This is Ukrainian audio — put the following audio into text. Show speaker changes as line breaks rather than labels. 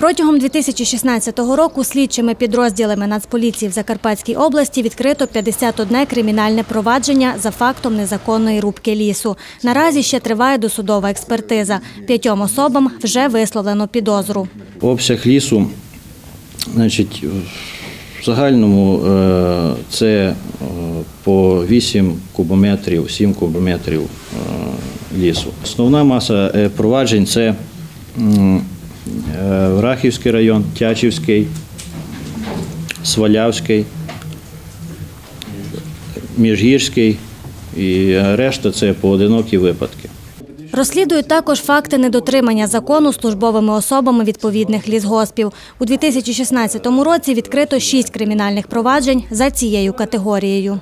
Протягом 2016 року слідчими підрозділами Нацполіції в Закарпатській області відкрито 51 кримінальне провадження за фактом незаконної рубки лісу. Наразі ще триває досудова експертиза. П'ятьом особам вже висловлено підозру.
Обсяг лісу, значить, в загальному е, це е, по 8 кубометрів, 7 кубометрів е, лісу. Основна маса проваджень це Рахівський район, Тячівський, Свалявський, Міжгірський і решта це поодинокі випадки.
Розслідують також факти недотримання закону службовими особами відповідних лісгоспів. У 2016 році відкрито шість кримінальних проваджень за цією категорією.